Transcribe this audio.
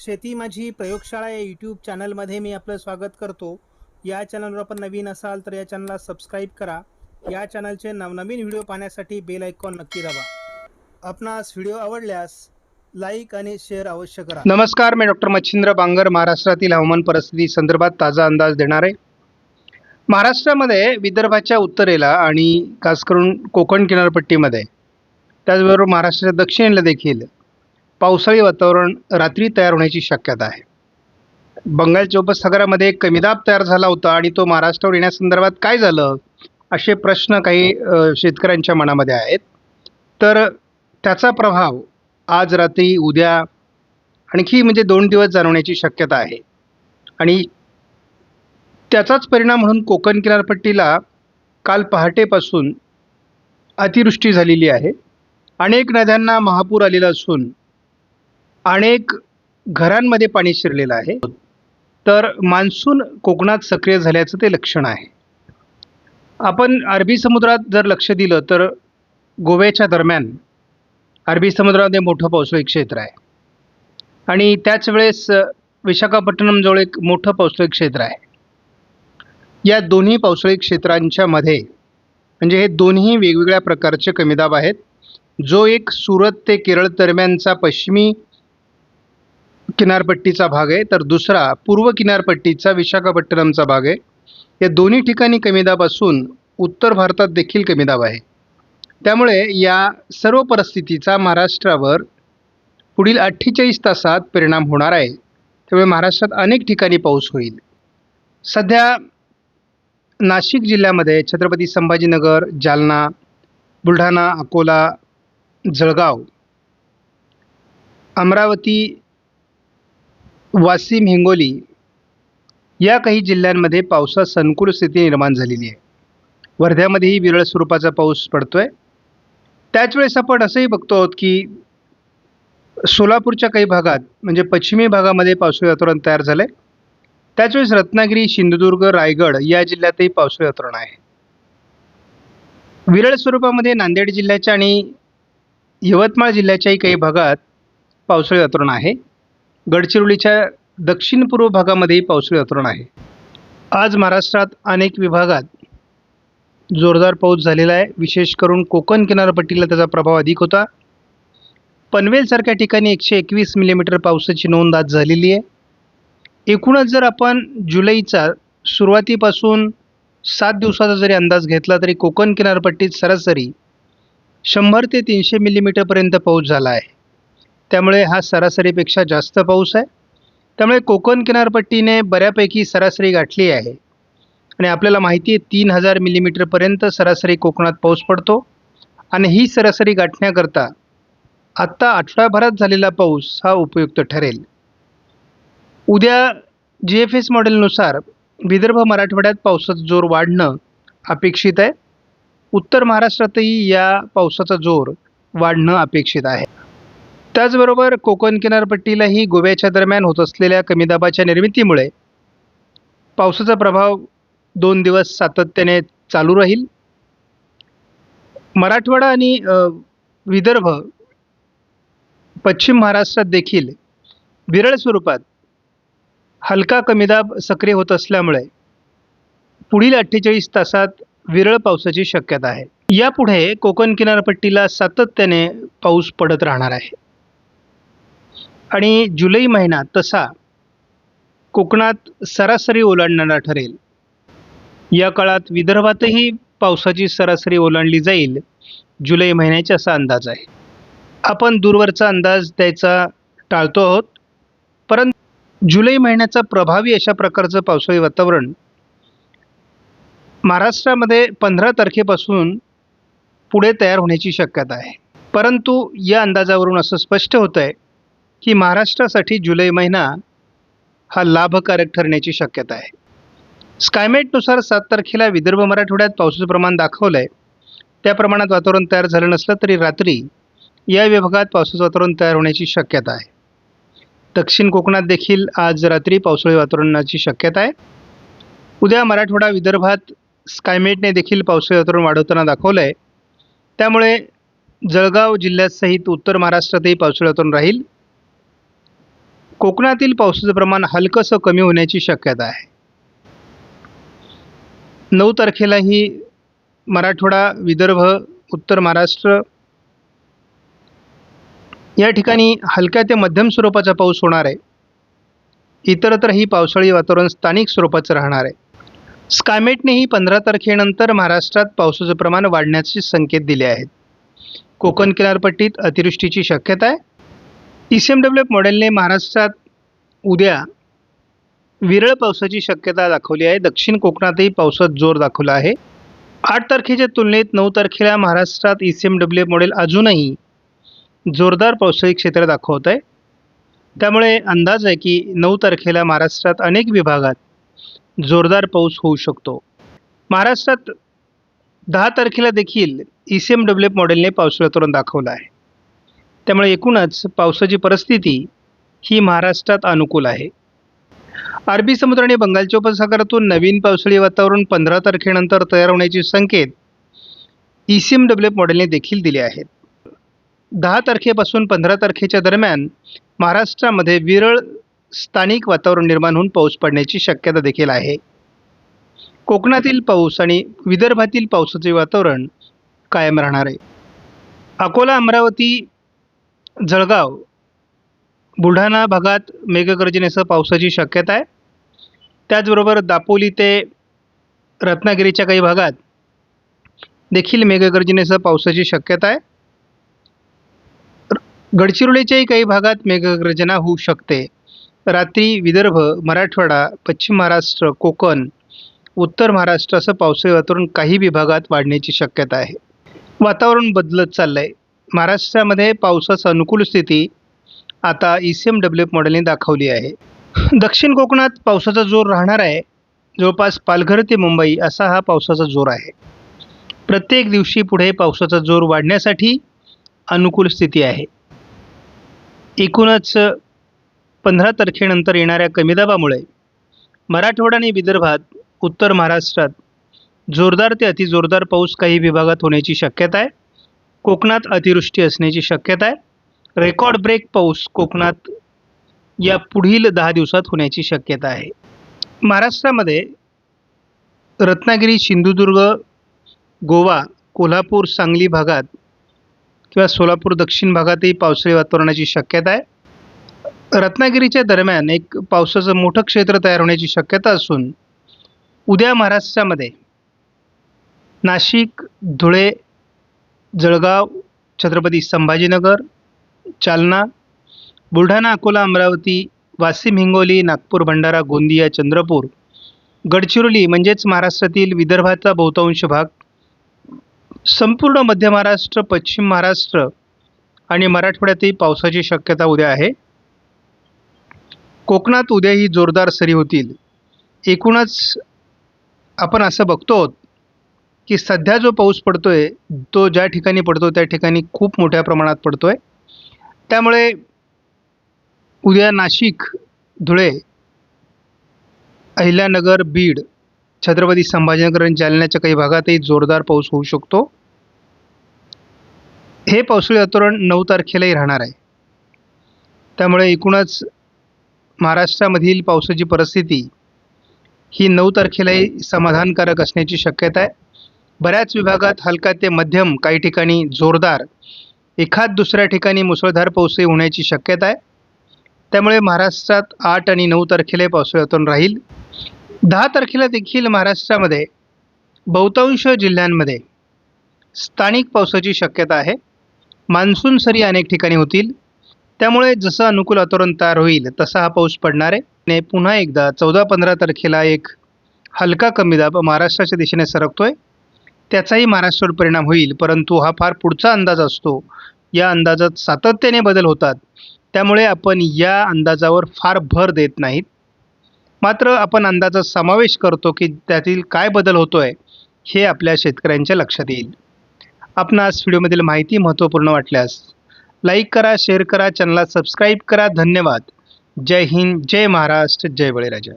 शेती माझी प्रयोगशाळा या यूट्यूब चॅनलमध्ये मी आपलं स्वागत करतो. या चॅनलवर आपण नवीन असाल तर या चॅनलला सबस्क्राईब करा. या चॅनलचे नवनवीन व्हिडिओ पाहण्यासाठी बेल आयकॉन नक्की दाबा. आपणास व्हिडिओ आवडल्यास लाईक आणि शेअर अवश्य करा. नमस्कार मी डॉक्टर मच्छिंद्र बांगर महाराष्ट्रातील हवामान परिस्थिती संदर्भात ताजा अंदाज देणार. आहे महाराष्ट्रामध्ये विदर्भाच्या उत्तरेला आणि खास करून कोकण किनारपट्टीमध्ये त्याचबरोबर महाराष्ट्राच्या दक्षिणेला देखील पावसाळी वातावरण रात्री तयार होण्याची शक्यता आहे. बंगालच्या उपसागरामध्ये एक कमीदाब तयार झाला होता आणि तो महाराष्ट्रावर येण्यासंदर्भात काय झालं? असे प्रश्न काही शेतकऱ्यांच्या मनामध्ये आहेत. तर त्याचा प्रभाव आज रात्री उद्या आणखी म्हणजे दोन दिवस जाणवण्याची शक्यता आहे. आणि त्याचाच परिणाम म्हणून कोकण किनारपट्टीला काल पहाटेपासून अतिवृष्टी झालेली आहे. अनेक नद्यांना महापूर आलेला असून अनेक घरांमध्ये पाणी शिरलेलं आहे. तर मान्सून कोकणात सक्रिय झाल्याचं ते लक्षण आहे. आपण अरबी समुद्रात जर लक्ष दिलं तर गोव्याच्या दरम्यान अरबी समुद्रामध्ये मोठं पावसाळी क्षेत्र आहे. आणि त्याच वेळेस विशाखापट्टणमजवळ एक मोठं पावसाळी क्षेत्र आहे. या दोन्ही पावसाळी क्षेत्रांच्या मध्ये म्हणजे हे दोन्ही वेगवेगळ्या प्रकारचे कमीदाब आहेत. जो एक सुरत ते केरळ दरम्यानचा पश्चिमी किनारपट्टीचा भाग आहे. तर दुसरा पूर्व किनारपट्टीचा विशाखापट्टणमचा भाग आहे. या दोन्ही ठिकाणी कमीदाब असून उत्तर भारतात देखील कमीदाब आहे. त्यामुळे या सर्व परिस्थितीचा महाराष्ट्रावर पुढील अठ्ठेचाळीस तासात परिणाम होणार आहे. त्यामुळे महाराष्ट्रात अनेक ठिकाणी पाऊस होईल. सध्या नाशिक जिल्ह्यामध्ये छत्रपती संभाजीनगर जालना बुलढाणा अकोला जळगाव अमरावती वाशिम हिंगोली या काही जिल्ह्यांमध्ये पावसात संकुल स्थिती निर्माण झालेली आहे. वर्ध्यामध्येही विरळ स्वरूपाचा पाऊस पडतो आहे त्याचवेळेस आपण असंही बघतो आहोत की सोलापूरच्या काही भागात म्हणजे पश्चिमी भागामध्ये पावसाळी वातावरण तयार झालं आहे त्याचवेळेस रत्नागिरी सिंधुदुर्ग रायगड या जिल्ह्यातही पावसाळी वातावरण आहे. विरळ स्वरूपामध्ये नांदेड जिल्ह्याच्या आणि यवतमाळ जिल्ह्याच्याही काही भागात पावसाळी वातावरण आहे. गडचिरोलीच्या दक्षिण पूर्व भागामध्येही पावसाळी वातावरण आहे. आज महाराष्ट्रात अनेक विभागात जोरदार पाऊस झालेला आहे. विशेष करून कोकण किनारपट्टीला त्याचा प्रभाव अधिक होता. पनवेलसारख्या ठिकाणी एकशे एकवीस मिलीमीटर पावसाची नोंद आज झालेली आहे. एकूणच जर आपण जुलैचा सुरुवातीपासून सात दिवसाचा जरी अंदाज घेतला तरी कोकण किनारपट्टीत सरासरी शंभर ते तीनशे मिलीमीटरपर्यंत पाऊस झाला आहे. त्यामुळे हा सरासरीपेक्षा जास्त पाऊस आहे. त्यामुळे कोकण किनारपट्टीने बऱ्यापैकी सरासरी गाठली आहे. आणि आपल्याला माहिती आहे तीन हजार मिलीमीटरपर्यंत सरासरी कोकणात पाऊस पडतो. आणि ही सरासरी गाठण्याकरता आत्ता आठवड्याभरात झालेला पाऊस हा उपयुक्त ठरेल. उद्या जी एफ एस मॉडेलनुसार विदर्भ मराठवाड्यात पावसाचा जोर वाढणं अपेक्षित आहे. उत्तर महाराष्ट्रातही या पावसाचा जोर वाढणं अपेक्षित आहे. त्याचबरोबर कोकण किनारपट्टीलाही गोव्याच्या दरम्यान होत असलेल्या कमी दाबाच्या निर्मितीमुळे पावसाचा प्रभाव दोन दिवस सातत्याने चालू राहील. मराठवाडा आणि विदर्भ पश्चिम महाराष्ट्रात देखील विरळ स्वरूपात हलका कमीदाब सक्रिय होत असल्यामुळे पुढील अठ्ठेचाळीस तासात विरळ पावसाची शक्यता आहे. यापुढे कोकण किनारपट्टीला सातत्याने पाऊस पडत राहणार आहे. आणि जुलै महिना तसा कोकणात सरासरी ओलांडणारा ठरेल. या काळात विदर्भातही पावसाची सरासरी ओलांडली जाईल. जुलै महिन्याचा असा अंदाज आहे. आपण दूरवरचा अंदाज द्यायचा टाळतो आहोत. परंतु जुलै महिन्याचा प्रभावी अशा प्रकारचं पावसाळी वातावरण महाराष्ट्रामध्ये पंधरा तारखेपासून पुढे तयार होण्याची शक्यता आहे. परंतु या अंदाजावरून असं स्पष्ट होतं आहे की महाराष्ट्रासाठी जुलै महिना हा लाभकारक ठरण्याची शक्यता आहे. स्कायमेटनुसार सात तारखेला विदर्भ मराठवाड्यात पावसाचं प्रमाण दाखवलं आहे त्या प्रमाणात वातावरण तयार झालं नसलं तरी रात्री या विभागात पावसाचं वातावरण तयार होण्याची शक्यता आहे. दक्षिण कोकणात देखील आज रात्री पावसाळी वातावरणाची शक्यता आहे. उद्या मराठवाडा विदर्भात स्कायमेटने देखील पावसाळी वातावरण वाढवताना दाखवलं आहे त्यामुळे जळगाव जिल्ह्यासहित उत्तर महाराष्ट्रातही पावसाळी वातावरण राहील. कोकणातील पावसाचं प्रमाण हलकंसं कमी होण्याची शक्यता आहे. नऊ तारखेलाही मराठवाडा विदर्भ उत्तर महाराष्ट्र या ठिकाणी हलक्या ते मध्यम स्वरूपाचा पाऊस होणार आहे. इतरत्रही पावसाळी वातावरण स्थानिक स्वरूपाचं राहणार आहे. स्कायमेटनेही पंधरा तारखेनंतर महाराष्ट्रात पावसाचं प्रमाण वाढण्याचे संकेत दिले आहेत. कोकण किनारपट्टीत अतिवृष्टीची शक्यता आहे. E C M W F मॉडेलने महाराष्ट्रात उद्या विरळ पावसाची शक्यता दाखवली आहे. दक्षिण कोकणातही पावसात जोर दाखवला आहे. आठ तारखेच्या तुलनेत नऊ तारखेला महाराष्ट्रात E C M W F model अजूनही जोरदार पावसाळी क्षेत्र दाखवत आहे. त्यामुळे अंदाज आहे की नऊ तारखेला महाराष्ट्रात अनेक विभागात जोरदार पाऊस होऊ शकतो. महाराष्ट्रात दहा तारखेला देखील E C M W F मॉडेलने पावसाळा तोरण दाखवलं आहे. त्यामुळे एकूणच पावसाची परिस्थिती ही महाराष्ट्रात अनुकूल आहे. अरबी समुद्र आणि बंगालच्या उपसागरातून नवीन पावसाळी वातावरण पंधरा तारखेनंतर तयार होण्याचे संकेत ई सी एम डब्ल्यू मॉडेलने देखील दिले आहेत. दहा तारखेपासून पंधरा तारखेच्या दरम्यान महाराष्ट्रामध्ये विरळ स्थानिक वातावरण निर्माण होऊन पाऊस पडण्याची शक्यता देखील आहे. कोकणातील पाऊस आणि विदर्भातील पावसाचे वातावरण कायम राहणार आहे. अकोला अमरावती जळगाव. बुलढाणा भागात मेघगर्जनेसह पावसाची शक्यता आहे. त्याचबरोबर दापोली ते रत्नागिरीच्या काही भागात देखील मेघगर्जनेसह पावसाची शक्यता आहे. गडचिरोलीच्याही काही भागात मेघगर्जना होऊ शकते. रात्री विदर्भ मराठवाडा पश्चिम महाराष्ट्र कोकण उत्तर महाराष्ट्र असं पावसाळी वातावरण काही विभागात वाढण्याची शक्यता आहे. वातावरण बदलत चाललं आहे महाराष्ट्रामध्ये पावसाचा अनुकूल स्थिती आता E C M W F मॉडेलने दाखवली आहे. दक्षिण कोकणात पावसाचा जोर राहणार आहे. जवळपास पालघर ते मुंबई असा हा पावसाचा जोर आहे. प्रत्येक दिवशी पुढे पावसाचा जोर वाढण्यासाठी अनुकूल स्थिती आहे. एकूणच पंधरा तारखेनंतर येणाऱ्या कमी दाबामुळे मराठवाडा आणि विदर्भात उत्तर महाराष्ट्रात जोरदार ते अतिजोरदार पाऊस काही विभागात होण्याची शक्यता आहे. कोकणात अतिवृष्टी असण्याची शक्यता आहे. रेकॉर्ड ब्रेक पाऊस कोकणात या पुढील दहा दिवसात होण्याची शक्यता आहे. महाराष्ट्रामध्ये रत्नागिरी सिंधुदुर्ग गोवा कोल्हापूर सांगली भागात किंवा सोलापूर दक्षिण भागातही पावसाळी वातावरणाची शक्यता आहे. रत्नागिरीच्या दरम्यान एक पावसाचं मोठं क्षेत्र तयार होण्याची शक्यता असून उद्या महाराष्ट्रामध्ये नाशिक धुळे जळगाव छत्रपती संभाजीनगर जालना बुलढाणा अकोला अमरावती वाशिम हिंगोली नागपूर भंडारा गोंदिया चंद्रपूर गडचिरोली म्हणजेच महाराष्ट्रातील विदर्भाचा बहुतांश भाग संपूर्ण मध्य महाराष्ट्र पश्चिम महाराष्ट्र आणि मराठवाड्यातही पावसाची शक्यता उद्या आहे. कोकणात उद्याही जोरदार सरी होतील. एकूणच आपण असं बघतो की सध्या जो पाऊस पडतोय तो ज्या ठिकाणी पडतो त्या ठिकाणी खूप मोठ्या प्रमाणात पडतोय. त्यामुळे उद्या नाशिक धुळे अहिल्यानगर बीड छत्रपती संभाजीनगर आणि जालन्याच्या काही भागातही जोरदार पाऊस होऊ शकतो. हे पावसाळी वातावरण नऊ तारखेलाही राहणार आहे. त्यामुळे एकूणच महाराष्ट्रामधील पावसाची परिस्थिती ही नऊ तारखेलाही समाधानकारक असण्याची शक्यता आहे. बऱ्याच विभागात हलका ते मध्यम काही ठिकाणी जोरदार एखाद दुसऱ्या ठिकाणी मुसळधार पाऊसही होण्याची शक्यता आहे. त्यामुळे महाराष्ट्रात आठ आणि नऊ तारखेला पावसाळ्यातून राहील. दहा तारखेला देखील महाराष्ट्रामध्ये बहुतांश जिल्ह्यांमध्ये स्थानिक पावसाची शक्यता आहे. मान्सून सरी अनेक ठिकाणी होतील. त्यामुळे जसं अनुकूल वातावरण तयार होईल तसा हा पाऊस पडणार आहे. पुन्हा एकदा चौदा पंधरा तारखेला एक हलका कमी दाब महाराष्ट्राच्या दिशेने सरकतोय. त्याचाही महाराष्ट्रावर परिणाम होईल परंतु हा फार पुढचा अंदाज असतो. या अंदाजात सातत्याने बदल होतात. त्यामुळे आपण या अंदाजावर फार भर देत नाहीत. मात्र आपण अंदाजात समावेश करतो की त्यातील काय बदल होतो आहे हे आपल्या शेतकऱ्यांच्या लक्षात येईल. आपणास व्हिडिओमधील माहिती महत्त्वपूर्ण वाटल्यास लाईक करा शेअर करा चॅनलला सबस्क्राईब करा. धन्यवाद. जय हिंद जय महाराष्ट्र जय बळीराजा.